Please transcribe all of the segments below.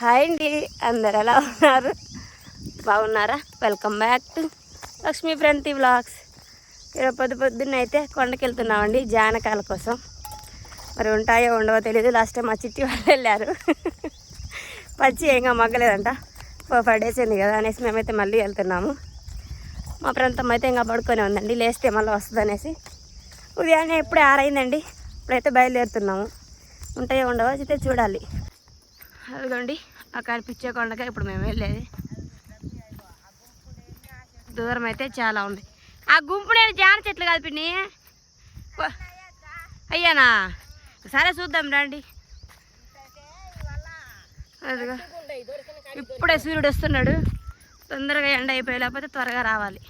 Hi అండి అందరు ఎలా ఉన్నారు? బాగున్నారా? Welcome back to Lakshmi Pranthi vlogs. ఈరోజు పొద్దు పొద్దున్న అయితే కొండకి వెళ్తున్నామండి జానకాల కోసం. మరి ఉంటాయో ఉండవో తెలియదు లాస్ట్ టైం మా చిట్టి వాళ్ళు వెళ్ళారు. పచ్చి ఏంగా మగ్గలేదంట. ఫోర్ ఫైవ్ డేస్ అయింది కదా అనేసి మేమైతే మళ్ళీ వెళ్తున్నాము. మా ప్రాంతం అయితే ఇంకా పడుకొని ఉందండి లేస్తే మళ్ళీ వస్తుంది అనేసి. ఉదయాన్నే ఇప్పుడే ఆరైందండి ఇప్పుడైతే బయలుదేరుతున్నాము. ఉంటాయో ఉండవో అయితే చూడాలి. అదిగోండి ఆ కనిపించే కొండకే ఇప్పుడు మేము వెళ్ళేది. దూరం అయితే చాలా ఉంది. ఆ గుంపు నేను జాన చెట్లు కలిపిని అయ్యానా? సరే చూద్దాం రండి. అదిగో. ఇప్పుడే సూర్యుడు వస్తున్నాడు. తొందరగా ఎండ అయిపోయి లేకపోతే త్వరగా రావాలి.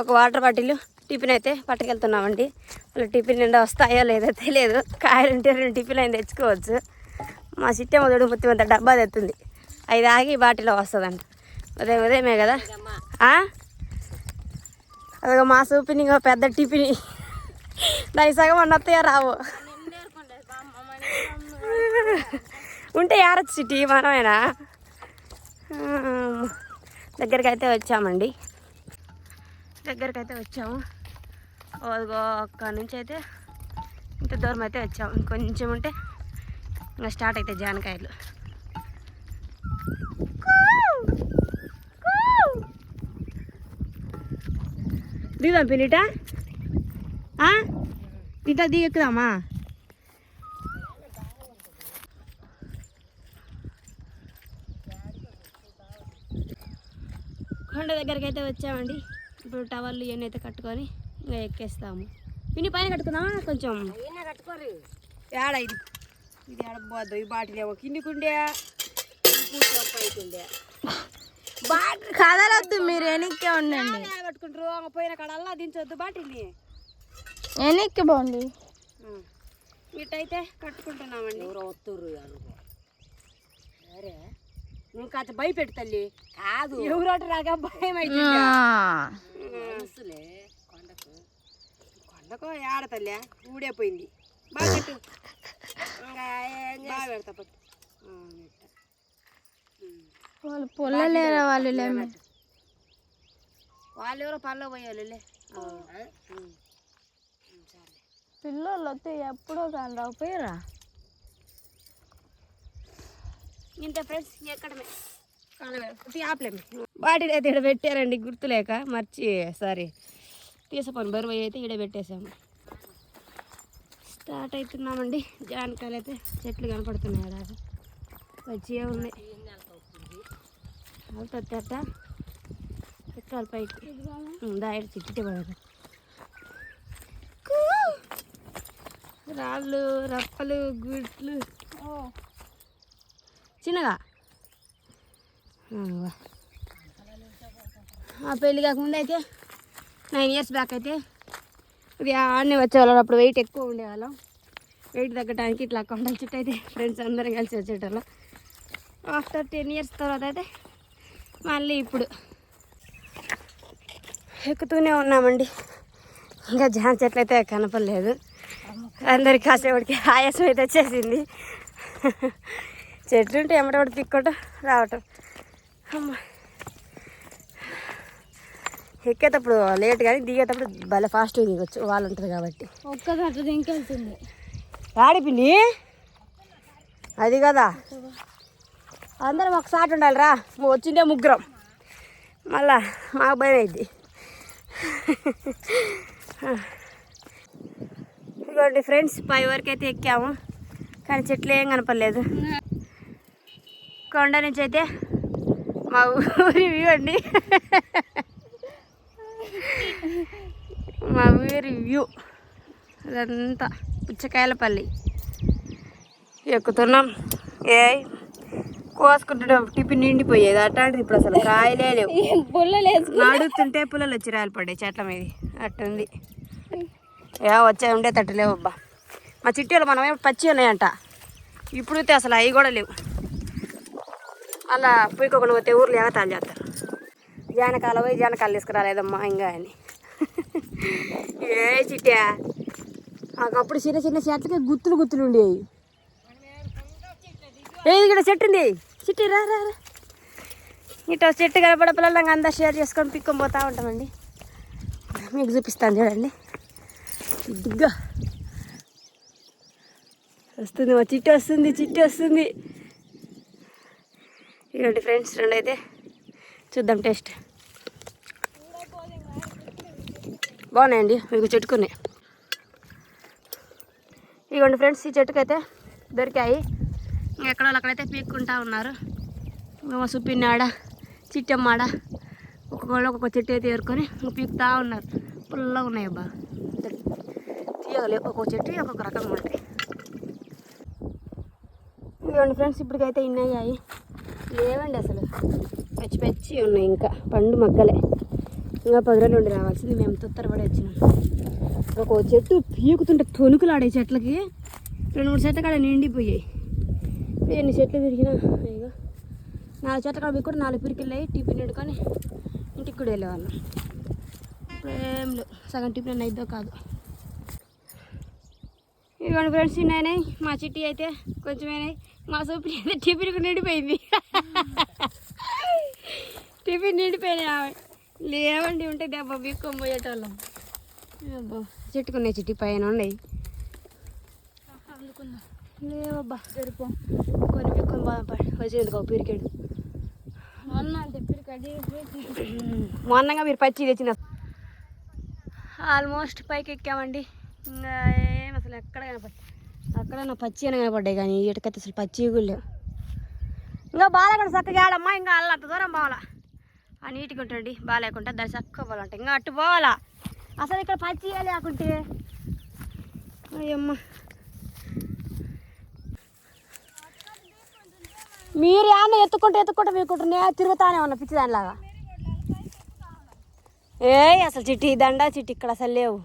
ఒక వాటర్ బాటిల్ టిఫిన్ అయితే పట్టుకెళ్తున్నామండి. వాళ్ళు టిఫిన్ నిండా వస్తాయో లేదో తెలియదు. కాయలుంటే రెండు టిఫిన్ అయిన తెచ్చుకోవచ్చు. మా సిట్టే మొదడు మొత్తం అంత డబ్బా తెస్తుంది అది ఆగి బాటిలో వస్తుందంట. ఉదయం ఉదయమే కదా? అదొక మా సూపిని ఇంకో పెద్ద టిఫిన్. దాని సగం అన్న రావు. ఉంటే యారచ్చు సిటీ మనమేనా? దగ్గరికి అయితే వచ్చామండి. దగ్గరికి అయితే వచ్చాము అదిగో నుంచి అయితే ఇంత దూరం అయితే వచ్చాము. ఇంకొంచెం ఉంటే ఇంకా స్టార్ట్ అయితే జానకాయలు. దిగుదాం పిన్నిట ఇంత దిగెక్కుదామా? కొండ దగ్గరికి అయితే వచ్చామండి. ఇప్పుడు టవర్లు ఇవన్నీ అయితే కట్టుకొని ఇంకా ఎక్కేస్తాము. పిన్ని పైన కట్టుకుందామా? కొంచెం. కట్టుకోరు ఏడ ఇది? ఇది ఏడపోద్దు ఈ బాటిల్ ఏమో కిందికుండే. అవుతుండే కదలొద్దు మీరు వెనక్కి ఉండండి. కట్టుకుంటారు ఆ పోయిన కాడల్లా దించొద్దు బాటిల్ని. వెనక్కి బాగుంది ఇటైతే కట్టుకుంటున్నామండి. ఎవరో అనుకో. అరే నువ్వు కాస్త భయపెట్టు తల్లి. కాదు. ఎవరోట రాగా భయం అయితే కొండకు. కొండకో ఏడ తల్లి? ఊడైపోయింది బాగా వాళ్ళు పొల్లలేరా వాళ్ళు లేమే వాళ్ళు ఎవరో పనిలో పోయాలి పిల్లలు వస్తే ఎప్పుడో కానీ రాకపోయారా ఇంత ఫ్రెండ్స్ ఎక్కడమే? ఆపలేము. బాటిల్ అయితే ఇక్కడ పెట్టారండి గుర్తులేక మర్చి సారీ. తీసుకొని బరువు అయితే ఇక్కడ పెట్టేసాము. స్టార్ట్ అవుతున్నామండి. జానకాయలు అయితే చెట్లు కనపడుతున్నాయి అలాగా మంచిగా ఉన్నాయి. అవుతుందట ఎక్కాలి పైకి. దాయడు చిట్టి పడదు. రాళ్ళు రప్పలు గుడ్లు. చిన్నగా? ఆ పెళ్ళి కాకముందు అయితే నైన్ ఇయర్స్ బ్యాక్ అయితే ఇది ఆడనే వచ్చేవాళ్ళం. అప్పుడు వెయిట్ ఎక్కువ ఉండేవాళ్ళం. వెయిట్ తగ్గడానికి ఇట్లా కొండల చుట్టూ అయితే ఫ్రెండ్స్ అందరం కలిసి వచ్చేటోళ్ళం. ఆఫ్టర్ టెన్ ఇయర్స్ తర్వాత అయితే మళ్ళీ ఇప్పుడు ఎక్కుతూనే ఉన్నామండి. ఇంకా జాన్ చెట్లు అయితే కనపడలేదు. అందరికి కాసేపటికి ఆయాసం అయితే వచ్చేసింది. చెట్లు ఉంటే ఎమ్మటబడి పిక్కోవటం రావటం. అమ్మ. ఎక్కేటప్పుడు లేట్ కానీ దిగేటప్పుడు భలే ఫాస్ట్గా దిగొచ్చు. వాళ్ళు ఉంటుంది కాబట్టి. దింకెళ్తుంది. రాడి పిన్ని. అది కదా. అందరం ఒకసారి ఉండాలి రా వచ్చిండే ముగ్గురం. మళ్ళా మాకు భయం అయింది. ఇదిగోండి ఫ్రెండ్స్ పై వరకు అయితే ఎక్కాము. కానీ చెట్లు ఏం కనపడలేదు. కొండ నుంచి అయితే మా ఊరి అండి. మా ఊరి వ్యూ. అదంతా పుచ్చకాయలపల్లి ఎక్కుతున్నాం. ఏ కోసుకుంటుంటే టిఫిన్ నిండిపోయేది. అట్లాంటిది ఇప్పుడు అసలు కాయలే లేవు. నడుస్తుంటే పుల్లలు వచ్చి రాయలు పడ్డాయి చెట్ల మీద. అట్టుంది. ఏ వచ్చే ఉండే తట్టు లేవు అబ్బా. మా చిట్టీలు మనమే పచ్చి ఉన్నాయంట. ఇప్పుడు అసలు అవి కూడా లేవు. అలా పుయ్యకొకలు పోతే ఊర్లో ఎగతాలు చేస్తారు? జానకాల పోయి జానకాలు తీసుకురాలేదమ్మా ఇంకా అని. ఏ చిట్టా? అప్పుడు చిన్న చిన్న చెట్లకి గుత్తులు గుత్తులు ఉండేవి. ఏది ఇక్కడ చెట్టు ఉంది? చిట్టి రా రా ఇటు చెట్టు కనపడ నాకు అందరు షేర్ చేసుకొని పిక్కొని పోతూ ఉంటామండి. మీకు చూపిస్తాను చూడండి. దిగ్గా వస్తుంది మా చిట్టి వస్తుంది చిట్టి వస్తుంది. ఇవ్వండి ఫ్రెండ్స్ రెండు అయితే చూద్దాం టేస్ట్. బాగున్నాయండి. మీకు చెట్టుకున్నాయి. ఇవ్వండి ఫ్రెండ్స్ ఈ చెట్టుకైతే దొరికాయి. ఇంకా ఎక్కడో అక్కడైతే పీక్కుంటా ఉన్నారు. ఇంకా సుప్పిన్నాడ చిట్టమ్మాడ ఒక్కొక్కళ్ళు ఒక్కొక్క చెట్టు అయితే ఏరుకొని ఇంకా పీకుతా ఉన్నారు. పుల్లగా ఉన్నాయి అబ్బా. తీయగలే ఒక్కొక్క చెట్టు ఒక్కొక్క రకంగా ఉంటాయి ఇవ్వండి ఫ్రెండ్స్ ఇప్పటికైతే ఇన్ని అయ్యాయి. లేవండి అసలు. పచ్చి పచ్చి ఉన్నాయి ఇంకా. పండు మగ్గలే. ఇంకా పది రోజులు ఉండి రావాల్సింది. మేము తొత్తరపడి వచ్చినాం. ఒక చెట్టు పీకుతుంటే తొలుకులు ఆడే చెట్లకి రెండు మూడు చెట్ల కాడ నిండిపోయాయి. ఇప్పుడు ఎన్ని చెట్లు తిరిగినా ఇక నాలుగు చెట్ల కాడ కూడా నాలుగు పిరికిళ్ళయి టిఫిన్ పెట్టుకొని ఇంటికి కూడా వెళ్ళేవాళ్ళం. ఇప్పుడు ఏం లేవు. సగం టిఫిన్ అయిద్దో కాదు. ఇదిగోండి ఫ్రెండ్స్ అయినాయి. మా చిట్టి అయితే కొంచెం మా సూపి అయితే టిఫిన్కి నిండిపోయింది. టిఫిన్ నిండిపోయినాయి ఆమె. లేవండి ఉంటే దెబ్బ బీక్కొని పోయేటోళ్ళం. అబ్బా చెట్టుకున్నాయి చిట్టి పైన ఉన్నాయి. లేవబ్బా సరిపో. కొన్ని బీక్కొని పోదాం పడి వచ్చేందుకు ఒక పిరికాడు? మొన్న మొన్నగా మీరు పచ్చి తెచ్చిన ఆల్మోస్ట్ పైకి ఎక్కామండి. ఇంకా ఏం అసలు ఎక్కడ కనపడ అక్కడ నా పచ్చి అని కనపడ్డాయి కానీ ఇటుకైతే అసలు పచ్చి కూడా లేవు. ఇంకా బాలకుండా చక్కగా ఆడమ్మా ఇంకా అల్ల అంత దూరం పోవాలా. ఆ నీట్గా ఉంటుంది బాగాలేకుండా దాని చక్కగా పోవాలంట ఇంకా అట్టు పోవాలా? అసలు ఇక్కడ పచ్చి లేకుంటే అయ్యమ్మ. మీరు ఏమన్నా ఎత్తుకుంటే ఎత్తుకుంటే మీకుంటున్నా తిరుగుతానే ఉన్నా పిచ్చి దానిలాగా. ఏ అసలు చిట్టి దండ చిట్టి ఇక్కడ అసలు లేవు.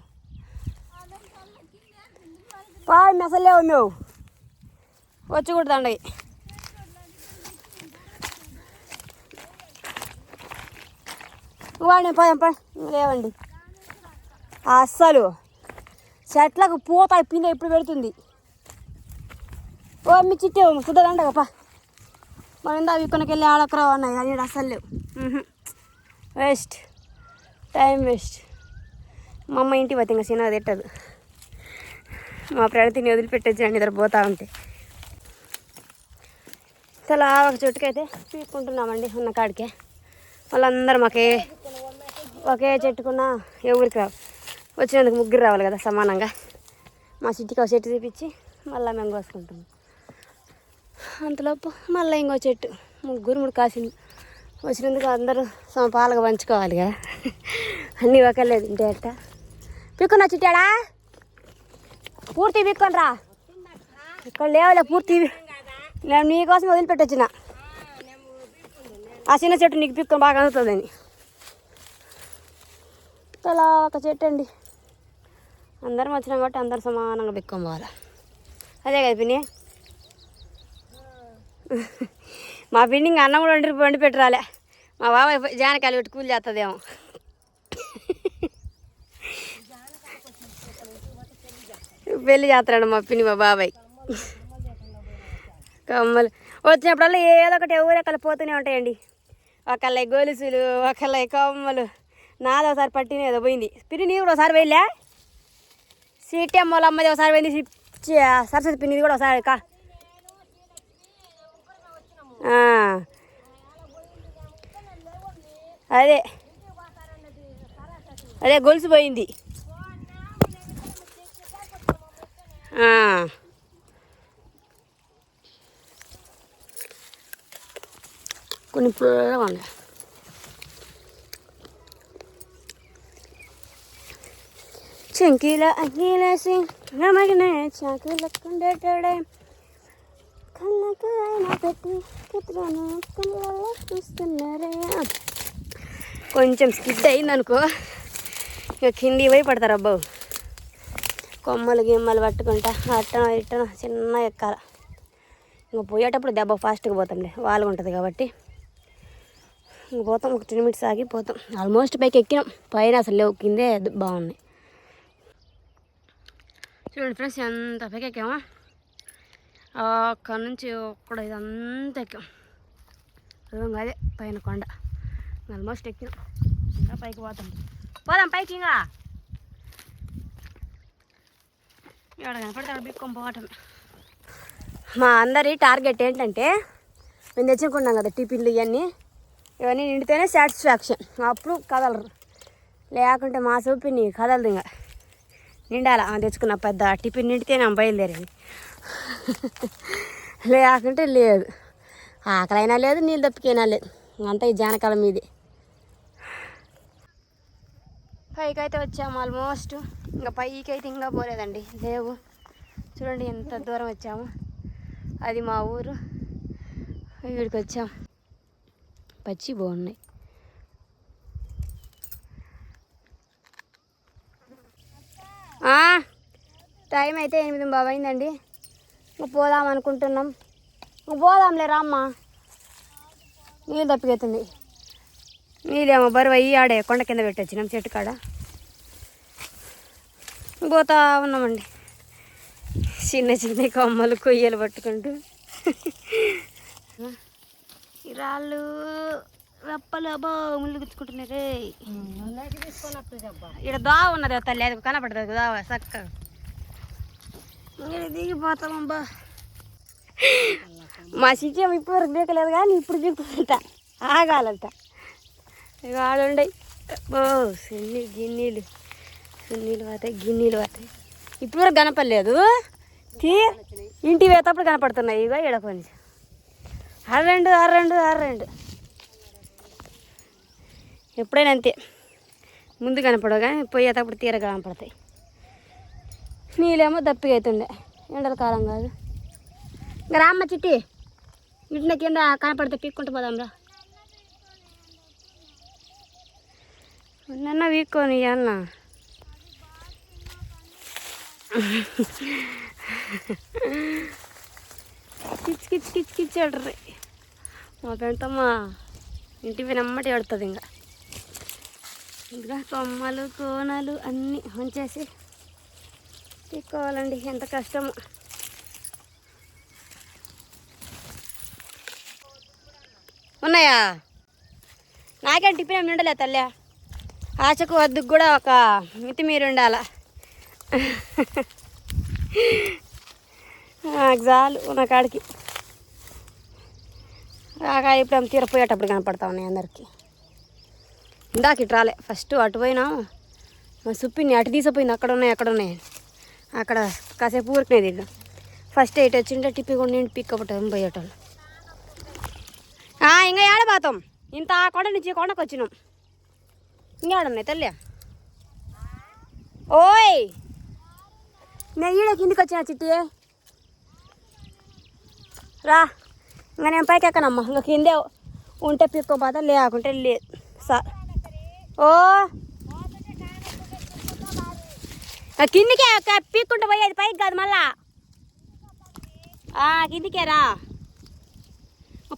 పాడి అసలు లేవు మేము. వచ్చి కూడా దండయి. వాడిని పోయాం పా లేవండి. అస్సలు. చెట్లకు పూత పిండి ఎప్పుడు పెడుతుంది? ఓ మీ చిట్టి సుద్దదండగపా మనం ఇందా విక్కడికి ఆడొక్కరా ఉన్నాయి. కానీ అసలు అస్సలు లేవు. వేస్ట్. Time waste. మా అమ్మ ఇంటి పోతే ఇంకా సినిమా తిట్టదు. మా ప్రణతిని వదిలిపెట్టచ్చు అని పోతా ఉంటే. చాలా ఒక చెట్టుకైతే పీక్కుంటున్నామండి ఉన్న కాడికే. వాళ్ళందరూ మాకే ఒకే చెట్టుకున్న ఎవరికి రావు. వచ్చినందుకు ముగ్గురు రావాలి కదా సమానంగా. మా చెట్టుకి ఒక చెట్టు చూపించి మళ్ళీ మేము కోసుకుంటాము అంతలోపు మళ్ళీ ఇంకో చెట్టు ముగ్గురు మూడు కాసింది. వచ్చినందుకు అందరూ పాలుగా పంచుకోవాలి కదా. అన్నీ ఒకలే తింటే అట్ట. పిక్కున్నా చిట్టాడా? పూర్తి పిక్కొని రా. ఇక్కడ లేవలే పూర్తి. నేను నీకోసం వదిలిపెట్టొచ్చిన. ఆ చిన్న చెట్టు నీకు పిక్కొని బాగా అందుతుందని అలా ఒక చెట్టు అండి. అందరం వచ్చినాం కాబట్టి అందరు సమానంగా పిక్కం పోవాలి. అదే కదా పిన్ని? మా పిండి ఇంకా అన్నం కూడా వండి వండి పెట్టరాలే. మా బాబాయ్ జానకాయలు పెట్టి కూలి చేస్తుందేమో పెళ్ళి చేస్తాడు మా పిన్ని మా బాబాయ్. కమ్మలు. వచ్చినప్పుడల్లా ఏదో ఒకటి ఎవరెక్కలు పోతూనే ఉంటాయండి. ఒకళ్ళ గొలుసులు ఒకళ్ళ కొమ్మలు. నాదోసారి ఒకసారి పట్టిన ఏదో పోయింది. పిన్ని కూడా ఒకసారి వెళ్ళా సీటీ అమ్మల అమ్మది ఒకసారి పోయింది. సరస్వతి పిన్నిది కూడా ఒకసారి కా. అదే. అదే గొలుసు పోయింది. కొన్ని పుల్లగా ఉన్నాయి చెంకీల అగ్గిలేసి నమగిన చాకులకుండేటాడే కళ్ళకు ఆయన పెట్టి చిత్రాన్ని కళ్ళల్లో చూస్తున్నారే కొంచెం స్కిడ్ అయింది అనుకో ఇక కింది పోయి పడతారు అబ్బావు కొమ్మలు గిమ్మలు పట్టుకుంటా అట్టన ఇట్టన చిన్న ఎక్కాల. ఇంక పోయేటప్పుడు దెబ్బ ఫాస్ట్గా పోతాంలే వాళ్ళు ఉంటుంది కాబట్టి. ఇంక పోతాం ఒక టెన్ మినిట్స్ ఆగి పోతాం. ఆల్మోస్ట్ పైకి ఎక్కినాం. పైన అసలు లేవు కిందే బాగున్నాయి చూడండి ఫ్రెండ్స్ ఎంత పైకి ఎక్కామా? అక్కడ నుంచి ఒక్కడ ఇదంతా ఎక్కాం. అర్థం అదే పైన కొండ. ఆల్మోస్ట్ ఎక్కినాం. ఇంకా పైకి పోతాం. పోదాం పైకి ఇంకా. ఇక్కడ కనపడితే అక్కడ బిక్కొని పోవటం. మా అందరి టార్గెట్ ఏంటంటే మేము తెచ్చుకున్నాం కదా టిఫిన్లు ఇవన్నీ. ఇవన్నీ నిండితేనే సాటిస్ఫాక్షన్ అప్పుడు కదలరు. లేకుంటే మా చూపిని కదలదు ఇంకా. నిండాల? తెచ్చుకున్న పెద్ద టిఫిన్ నిండితేనే ఆమె బయలుదేరేది. లేకుంటే లేదు. ఆకలైనా లేదు నీళ్ళు తప్పికైనా లేదు. అంతా ఈ జానకాలం మీది. పైకి అయితే వచ్చాము ఆల్మోస్ట్ ఇంకా పైకి అయితే ఇంకా పోలేదండి. లేవు. చూడండి ఎంత దూరం వచ్చాము. అది మా ఊరు. వీడికి వచ్చాము. పచ్చి బాగున్నాయి. టైం అయితే ఎనిమిది బాబు అయిందండి. పోదాం అనుకుంటున్నాం. ఇంక పోదాంలే రామ్మ నీళ్ళు తప్పికెత్తుంది నీళ్ళేమో బరువు అయ్యి ఆడే కొండ కింద పెట్టొచ్చినాం చెట్టు కాడ. పోతా ఉన్నామండి. చిన్న చిన్న కొమ్మలు కొయ్యలు పట్టుకుంటూ. ఈ రాళ్ళు వెప్పలు అబ్బో ముళ్ళు గుచ్చుకుంటున్నారే ఇక్కడ దోవ ఉన్నది తల్లి అది కనపడుతుంది దోవ చక్కగా ఇక్కడ దిగిపోతామబ్బా మా సిచ్యం ఇప్పుడు వరకు దిగలేదు కానీ ఇప్పుడు దిగుతుంట ఆగాలంట. ఇక ఆడుండయి ఓ సున్ని గిన్నీలు సున్నీలు పోతాయి గిన్నీలు పోతాయి. ఇప్పుడు వరకు కనపడలేదు. తీ ఇంటికి పోయేటప్పుడు కనపడుతున్నాయి. ఇగో ఈడ అర్రెండు అర్రెండు అర్రెండు ఎప్పుడైనా అంతే ముందు కనపడవు కానీ పోయేటప్పుడు తీర కనపడతాయి నీళ్ళేమో దప్పిగా అవుతుండే ఎండల కాలం కాదు ఇంకా రామ్మ చిట్టి ఇంటి కింద కనపడితే పీక్కుంటూ పోదాంరా నిన్న వీక్కొని అన్న కిచ్ కిచ్ కిచ్ కిచ్ ఆడరు మా పెంటమ్మ ఇంటి వినమ్మటి ఆడుతుంది ఇంకా. ఇంకా కొమ్మలు కోనలు అన్నీ ఉంచేసి తీసుకోవాలండి ఎంత కష్టమో. ఉన్నాయా? నాకేం టిఫిన్ ఏమి ఉండలే తల్లి? ఆశకు వద్దుకు కూడా ఒక మితి మీరు ఉండాల? నాకు చాలు ఉన్న కాడికి. రాగా ఇప్పుడు తీరపోయేటప్పుడు కనపడతా ఉన్నాయి అందరికీ. ఇందాక ఇటు రాలే ఫస్ట్ అటు పోయినా మా సుప్పిని అటు తీసిపోయింది అక్కడ ఉన్నాయి అక్కడ ఉన్నాయి. అక్కడ కాసేపు ఊరికినేది ఇల్లు ఫస్ట్ ఇటు వచ్చింటే టిప్పి కూడా నేను పిక్ పోయేటోళ్ళు. ఇంకా ఏడ పోతాం? ఇంత ఆ కొండ నుంచి కొండకు వచ్చినాం. ఇంకా ఉన్నాయి తల్లి? ఓయ్! నేను ఈడ కిందికి వచ్చిన చిట్టి. రా. ఇంకా నేను పైకి ఎక్కనమ్మా? ఇంకా కిందే ఉంటే పిక్కోపోతా లేకుంటే లేదు సార్ ఓ. కిందికే పీక్కుంటూ పోయేది పైకి కాదు మళ్ళా. కిందికే రా.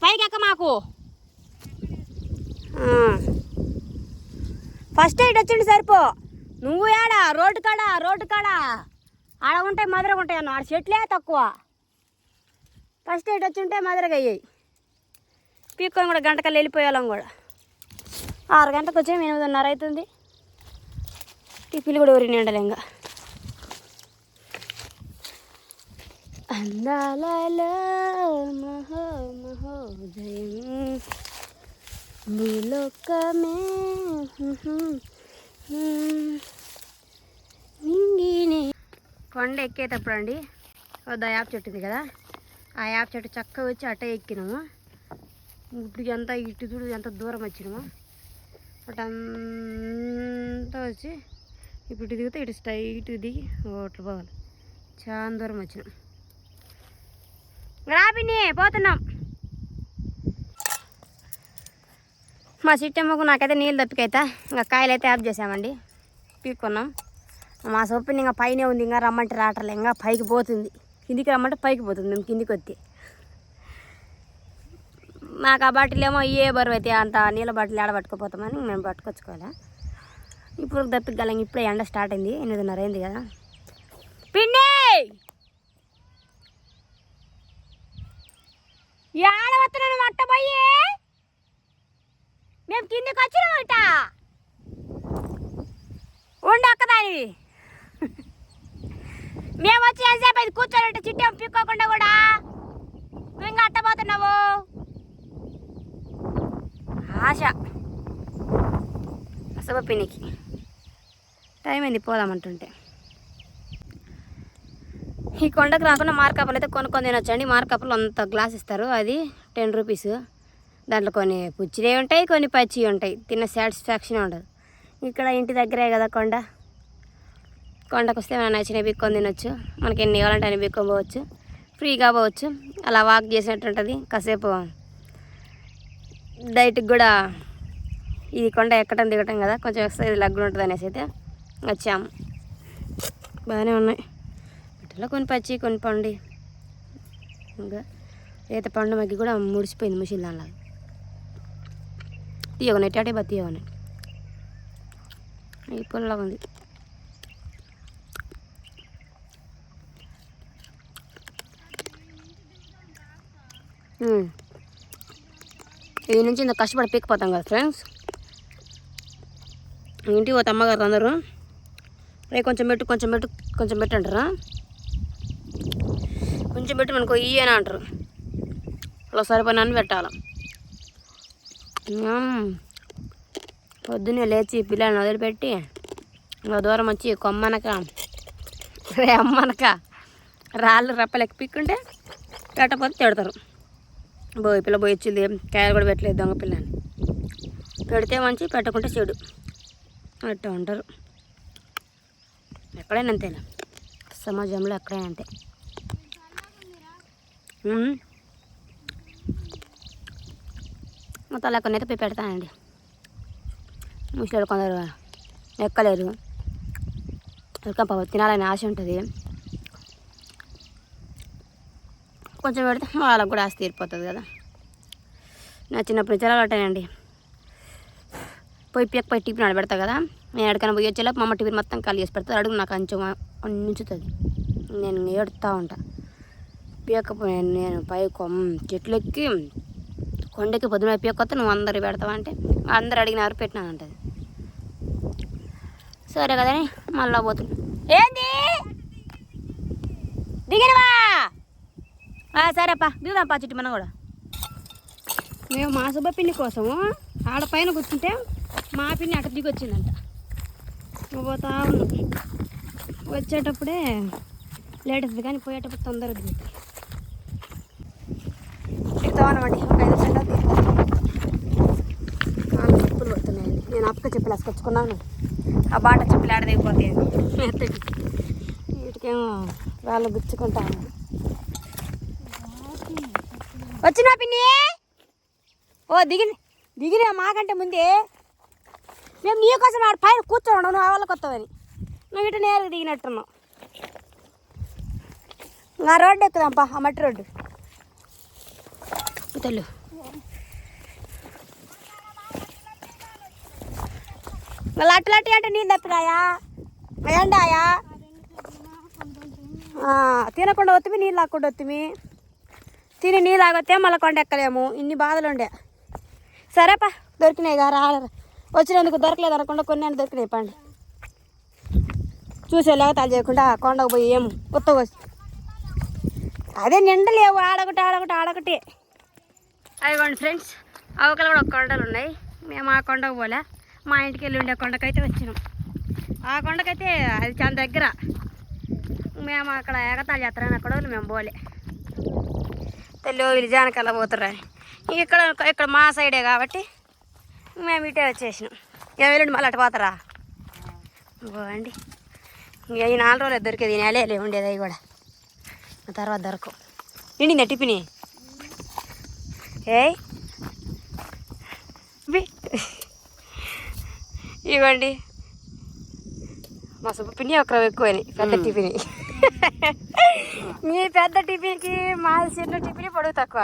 పైకి ఎక్క మాకు. ఫస్ట్ ఎయిడ్ వచ్చిండు సరిపో. నువ్వు ఏడా రోడ్డు కాడ? రోడ్డు కాడా? ఆడ ఉంటాయి మధురగా ఉంటాయి అన్న ఆడ చెట్లే తక్కువ. ఫస్ట్ ఎయిడ్ వచ్చి ఉంటే మధురగా అయ్యాయి. పీక్కొని కూడా గంటకల్లా వెళ్ళిపోయేలాం కూడా. ఆరు గంటకు వచ్చాము ఎనిమిదిన్నర అవుతుంది. టిఫిన్లు కూడా ఊరి నిండలే ఇంకా. అందాలలో మహో మహోదయం నీలోకమే నింగిని. కొండ ఎక్కేటప్పుడు అండి ఓ యాప్ చెట్టు ఉంది కదా ఆ యాప్ చెట్టు చక్కగా వచ్చి అట్ట ఎక్కినాము. ఇప్పుడు ఎంత ఇటు చూడు ఎంత దూరం వచ్చినాము. అంతా వచ్చి ఇప్పుడు ఇటు దిగితే ఇటు స్ట్రైట్ దిగి ఓట్లు పోవాలి. చాలా దూరం వచ్చినాం. రాపిని పోతున్నాం. మా సిట్టమ్మకు నాకైతే నీళ్ళు తప్పికైతే ఇంకా కాయలు అయితే యాప్ చేసామండి. పీక్కున్నాం. మా సొప్పిని ఇంకా పైనే ఉంది ఇంకా రమ్మంటే రావట్లే ఇంకా పైకి పోతుంది. కిందికి రమ్మంటే పైకి పోతుంది మేము కిందికి వస్తే మాకు ఆ బాటిల్ ఏమో ఏ బరువు అయితే అంత నీళ్ళ బాటిల్ ఆడ పట్టుకుపోతామని మేము పట్టుకొచ్చుకోవాలా. ఇప్పుడు దప్పిగలం ఇప్పుడే ఎండ స్టార్ట్ అయింది ఎనిమిదిన్నర అయింది కదా. పిండి ఏడవస్తున్నాను మట్టపోయి మేము కిందికి వచ్చినాం ఇట ఉండు ఒక్కదానివి మేము వచ్చి ఎంతసేపు అయితే కూర్చోాలంటే చిట్టం పిక్కోకుండా కూడా? నువ్వు ఇంకా అట్టబోతున్నావు? ఆశ. అసలు టైం అయింది పోదామంటుంటే ఈ కొండకు రాకుండా మార్కప్పులు అయితే కొనుక్కొని తినొచ్చండి. మార్కప్పులు అంత గ్లాస్ ఇస్తారు. అది టెన్ రూపీస్. దాంట్లో కొన్ని పుచ్చిరే ఉంటాయి కొన్ని పచ్చివి ఉంటాయి. తిన్న సాటిస్ఫాక్షన్ ఉండదు. ఇక్కడ ఇంటి దగ్గరే కదా కొండ. కొండకు వస్తే మనం నచ్చినవి బిక్కొని తినొచ్చు. మనకి ఎన్ని కావాలంటే అన్ని బిక్కొని పోవచ్చు. ఫ్రీగా పోవచ్చు. అలా వాక్ చేసినట్టు ఉంటుంది. కాసేపు డైట్కి కూడా ఇది కొండ ఎక్కడం దిగటం కదా కొంచెం ఎక్సర్సైజ్ లగ్గు ఉంటుంది అనేసి అయితే వచ్చాము. బాగానే ఉన్నాయి. వీటిలో కొన్ని పచ్చి కొన్ని పండి. ఇంకా ఈత పండు మగ్గి కూడా ముడిచిపోయింది ముసిల్ దానిలాగా తీయగనే ఎట్టాటే బా తీయగనే. ఈ పుల్లగా ఉంది. ఇది నుంచి ఇంత కష్టపడి పీకపోతాం కదా ఫ్రెండ్స్. ఇంటికి పోతే అమ్మగారు అందరూ రే కొంచెం పెట్టు కొంచెం పెట్టు కొంచెం పెట్టు అంటారా? కొంచెం పెట్టు మనకు ఇయ్యనా అంటారు. అలా సరిపోయినా పెట్టాలి. పొద్దున్నే లేచి పిల్లల్ని వదిలిపెట్టి ఇంకా దూరం వచ్చి కొమ్మనక రే అమ్మనక రాళ్ళు రప్పలెక్కి పిక్కుంటే పెట్టకపోతే తిడతారు. బోయి పిల్ల పోయి వచ్చింది కాయలు కూడా పెట్టలేదు దొంగ పిల్లని. పెడితే మంచి పెట్టకుంటే చెడు. అట్ట ఉంటారు ఎక్కడైనా అంతేనా? సమాజంలో ఎక్కడైనా అంతే. మొత్తం అలా కొన్ని అయితే పెడతానండి. ముసలి కొందరు ఎక్కలేరు. ఎక్క తినాలని ఆశ ఉంటుంది. కొంచెం పెడితే వాళ్ళకు కూడా ఆస్తి తీరిపోతుంది కదా. నా చిన్నప్పుడు నుంచి అలవాటేనండి పోయి పీక్ పోయి టిఫిన్ ఆడ పెడతా కదా. నేను ఎక్కడికైనా పోయి వచ్చేలా మా అమ్మ టిఫిన్ మొత్తం ఖాళీ చేసి పెడతారు అడుగు నాకు కొంచెం ఉంచుతుంది నేను ఏడుతూ ఉంటా. పీకపోయి నేను పై కొమ్మ చెట్లు ఎక్కి కొండకి పొద్దున పీకొస్తే నువ్వు అందరు పెడతావు అంటే అందరు అడిగినారు పెట్టినాను అంటది. సరే కదని మళ్ళీ పోతున్నా. ఏంది? దిగినవా? సరేపా. దిగుదాంపా చుట్టూ మనం కూడా. మేము మా సుబ్బ కోసము ఆడ పైన కూర్చుంటే మా పిన్ని అక్కడ దిగి వచ్చిందంట నువ్వు పోతా వచ్చేటప్పుడే లేట్ అవుతుంది కానీ పోయేటప్పుడు తొందర దిగుతాయి. దిగుతామన్నమాట ఒక ఐదు నిమిషాలు చెప్పులు పడుతున్నాయండి నేను అప్పక చెప్పులు వేసుకొచ్చుకున్నాను. ఆ బాట చెప్పులు ఆడదైపోతాయి వీటికేమో వాళ్ళు గుచ్చుకుంటాను వచ్చినా పిన్ని? ఓ దిగి దిగినా మాకంటే ముందే మేము నీ కోసం ఆడ పైన కూర్చోండు నువ్వు ఆ వాళ్ళకి వస్తావని. నువ్వు ఇటు నేరుగా దిగినట్టున్నావు. ఆ రోడ్డు ఎక్కుదాంపా ఆ మట్టి రోడ్డు. తెలు మళ్ళీ అట్లాంటి అంటే నీళ్ళు తప్పినాయా? ఎండాయా? తినకుండా వత్తిమి నీళ్ళు లాక్కుండా వత్తిమి తిని నీలాగొస్తే మళ్ళీ కొండ ఎక్కలేము. ఇన్ని బాధలు ఉండే. సరేపా దొరికినాయి గా రా వచ్చినందుకు దొరకలేదు అనకుండా కొన్ని అని దొరికినాయి పండి. చూసే లేకతాలు చేయకుండా కొండకు పోయి ఏం కొత్తగా వచ్చి అదే నిండలేవు ఆడొకటి ఆడొకటి ఆడొకటి అదిగోండి ఫ్రెండ్స్ అవకలు కూడా ఒక కొండలు ఉన్నాయి. మేము ఆ కొండకు పోలే. మా ఇంటికి వెళ్ళి ఉండే కొండకైతే వచ్చినాం. ఆ కొండకైతే అది చాలా దగ్గర. మేము అక్కడ ఎగతాళి చేస్తారని అక్కడ మేము పోలే. తెల్లి వీళ్ళు జానకల్లా పోతారా ఇక్కడ ఇక్కడ మా సైడే కాబట్టి మేము ఇటే వచ్చేసినాం. ఇక వెళ్ళండి మళ్ళీ అటు పోతారా? పోండి. ఇక ఈ నాలుగు రోజులు దొరికేది నెలే ఉండేది అవి కూడా. తర్వాత దొరకవు. నిండిందా టిఫిని? ఏయ్. ఇవ్వండి. మా సుబ్బ పిన్ని ఒక ఎక్కువని పెద్ద టిఫిన్. మీ పెద్ద టిఫిన్కి మా చిన్న టిఫిన్ పొడవు తక్కువ.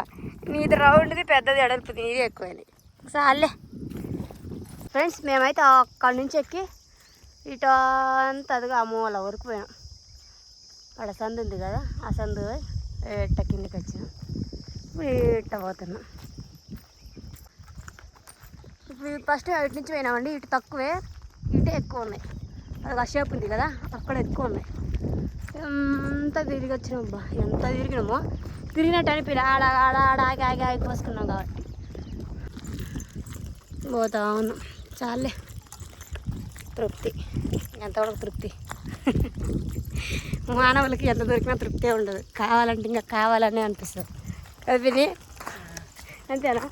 నీది రౌండ్ది పెద్దది ఎడల్పుది నీది ఎక్కువని చాలే ఫ్రెండ్స్ మేమైతే అక్కడి నుంచి ఎక్కి ఇటు అంతా అదిగా ఆ వరకు పోయాం. అక్కడ సందు ఉంది కదా ఆ సందు పోయి ఎట్ట కిందకి వచ్చినాం. ఇప్పుడు ఇట్ట పోతున్నాం. ఇప్పుడు ఫస్ట్ ఇటు నుంచి పోయినామండి ఇటు తక్కువే ఇటే ఎక్కువ ఉన్నాయి. అది ఆ షేప్ ఉంది కదా అక్కడ ఎక్కువ ఉన్నాయి. ఎంత తిరిగి వచ్చినాం ఎంత తిరిగినామో? తిరిగినట్టు అనిపించలే ఆడ ఆడ ఆడ ఆగి ఆగి ఆగి కోసుకున్నాం కాబట్టి. పోతా ఉన్నాం. చాలే. తృప్తి. ఎంతవరకు తృప్తి? మానవులకి ఎంత దొరికినా తృప్తే ఉండదు. కావాలంటే ఇంకా కావాలనే అనిపిస్తుంది. కదా అంతేనా?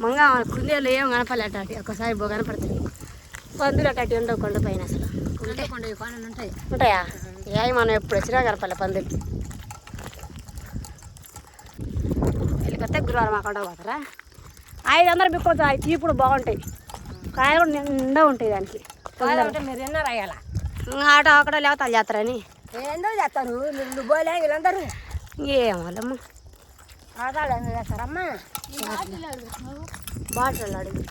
మంగా కుందేలు ఏం కనపడలేట ఒక్కసారి ఒకసారి బో కనపడుతుంది పందులు అటు ఉండవు కొండ పైన అసలు. ఉంటాయి. ఏ మనం ఎప్పుడు వచ్చినా కనపడలే పందులు వెళ్ళిపోతే గురువారం అక్కడ పోతారా? ఐదు వందలు బిక్కోవచ్చు అవి తీపుడు బాగుంటాయి. కాయలు కూడా నిండా ఉంటాయి దానికి. మీరు ఎన్నో రాయాలా ఆటో అక్కడ వాళ్ళు చేస్తారని. ఏందో చేస్తారు మీరు పోలే వీళ్ళందరూ. ఏమోలమ్మ ఎందుకు చేస్తారమ్మా. బాటిల్ అడుగు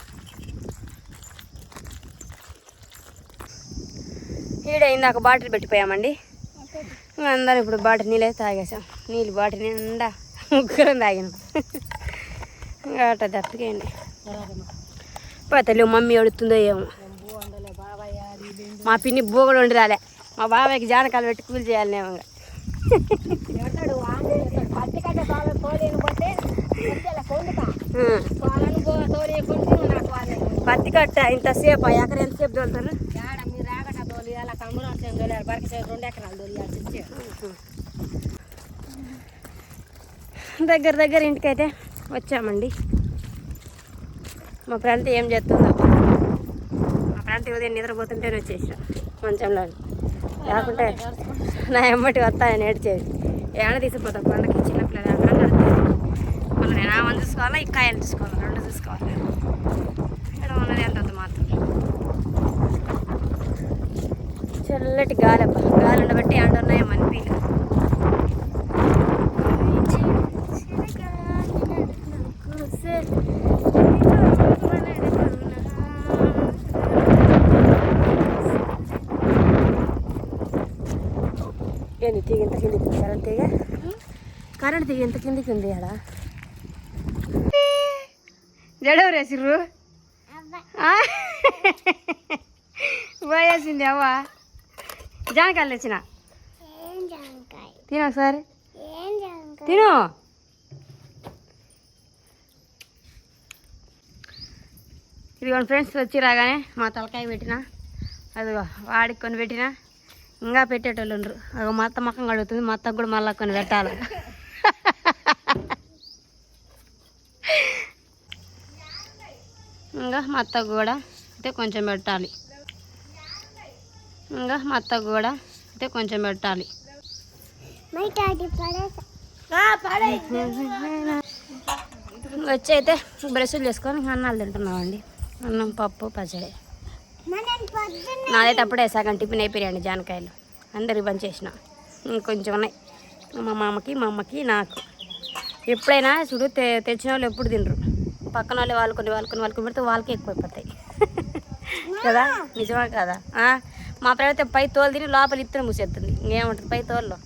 ఈడ ఇందాక బాటిల్ పెట్టిపోయామండి. అందరం ఇప్పుడు బాటిల్ నీళ్ళే తాగేసాం. నీళ్ళు బాటిల్ నిండా ముగ్గురం తాగినాం. ఇంకా అట్ట దప్పికేయండి పోతలే మమ్మీ అడుగుతుందో ఏమో. మా పిన్ని బూగలు వండి రాలే. మా బాబాయ్కి జానకాలు పెట్టి కూలి చేయాలి నేను ఆంజనేయుడు పత్తి కట్టే బాగా తోలేని పోతే వచ్చేలా కమ్మురం సేమ్ బరక రెండు ఎకరాలు తోలియాలి దగ్గర దగ్గర ఇంటికైతే వచ్చామండి. మా ఫ్రెండ్ ఏం చేస్తుందో. మా ఫ్రెండ్ ఉదయం నిద్రపోతుంటేనే వచ్చేసిన మంచంలో. లేకుంటే నా ఎమ్మటి వస్తాయని ఏడ్చేది. ఏడ తీసుకుపోతాం కొండకి చిన్నపిల్లలు ఎక్కడ నడుతుంది మళ్ళీ నేను ఆ మంది చూసుకోవాలా? ఈ చూసుకోవాలి ఇక్కడ ఉన్నది ఎంత ఉంది మాత్రం చల్లటి గాలి అబ్బా. గాలి ఉండబట్టి ఎండ ఉన్నాయి మనిపీలు ఏంది తీగ ఎంత కిందికి కరెంట్ తీగ కరెంట్ తీగ ఎంత కిందికి ఉంది ఆడ? జడవు రేసిర్రు పోయేసింది అవ్వ. జానకాయలు తెచ్చిన? తిను ఒకసారి. తిను. ఇదిగోండి ఫ్రెండ్స్ వచ్చి రాగానే మా తలకాయ పెట్టిన. అదిగో వాడికి కొన్ని పెట్టిన. ఇంకా పెట్టేటోళ్ళు ఉండరు. అదిగో మా అత్త మొక్కం కడుగుతుంది. మా అత్తకు కూడా మళ్ళీ కొన్ని పెట్టాలి. ఇంకా మా అత్తకు కూడా అయితే కొంచెం పెట్టాలి. ఇంకా మా అత్తకు కూడా అయితే కొంచెం పెట్టాలి. వచ్చి అయితే బ్రష్లు చేసుకొని అన్నాలు తింటున్నామండి. అన్నం పప్పు పచ్చడి. నాదైతే అప్పుడే సగం టిఫిన్ అయిపోయాయండి జానకాయలు. అందరికి బంద్ చేసిన. ఇంకొంచెం ఉన్నాయి. మా మామకి మా అమ్మకి నాకు. ఎప్పుడైనా చూడు తె తెచ్చిన వాళ్ళు ఎప్పుడు తినరు. పక్కన వాళ్ళు వాళ్ళకొని వాళ్ళకొని వాళ్ళకొని పెడితే వాళ్ళకి ఎక్కువైపోతాయి. కదా? నిజమా కదా? మా ప్రభుత్వం పై తోలు తిని లోపల ఇత్తనం మూసేస్తుంది ఇంకేముంటుంది పై తోలులో?